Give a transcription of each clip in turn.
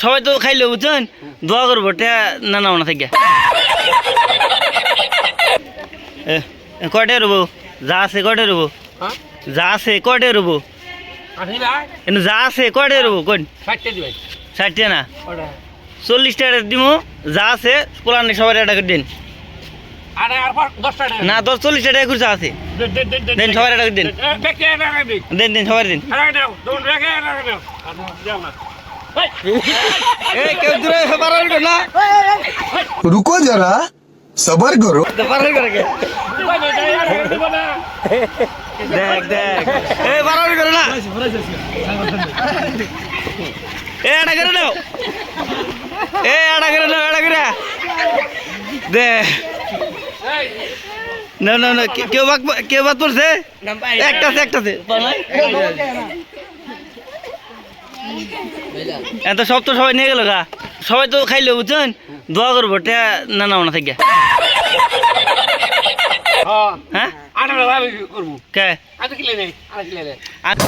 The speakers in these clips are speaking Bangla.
সবাই তো খাইলো বুঝছেন? দোয়া করব না না না থেকে। কয়টা রবো? যা আছে কয়টা রবো? হ্যাঁ? যা আছে কয়টা রবো? যা আছে কয়টা রবো? কোন? ষাটটা না? ওটা চল্লিশ টাকা দিমু। যা আছে পোলানি সবাই টাকা করে দিন। না দশ চল্লিশ টাকা খুচরা আছে। দিন সবার টাকা দিন। দিন দিন সবার দিন। রুকো যারা সবার করো দেখ দেখ। এ বারণ করে না? এ এটা করে নাও। এ না না না কে- কেউ বাক কেউ বাদ পড়ছে একটা আছে একটা আছে। এত সব তো সবাই নিয়ে গেল গা। সবাই তো খাইলো বুঝছেন? দোয়া করব টা না না না থেকে। হ্যাঁ? আঠারো ভাবে করব কে আধা কিলো নেই আধা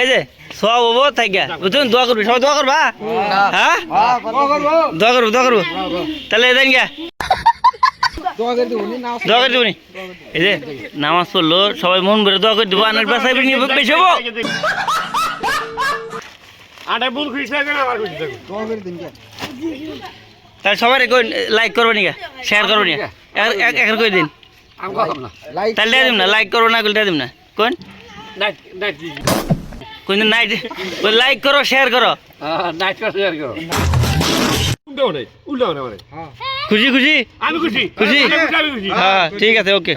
এই যে সব হব থাকে বুঝুন দোয়া করবি। সবাই দোয়া করবা? হ্যাঁ? দোয়া করব দোয়া করব। তাহলে দেন গিয়া। নামাজ পড়ল সবাই মন ভরে দোয়া করে দেবো আনার পেশায় বেশি হব। তাহলে সবাই লাইক করব নি শেয়ার করব নি এখন কই দিন? তাহলে দিয়ে দিম না নাইট নাইট কোন নাইট লাইক করো শেয়ার করো নাইট করে শেয়ার করো উল্টাও নেই উল্টাও নেই মানে খুশি খুশি আমি খুশি খুশি? আমি খুশি আমি খুশি হ্যাঁ ঠিক আছে ওকে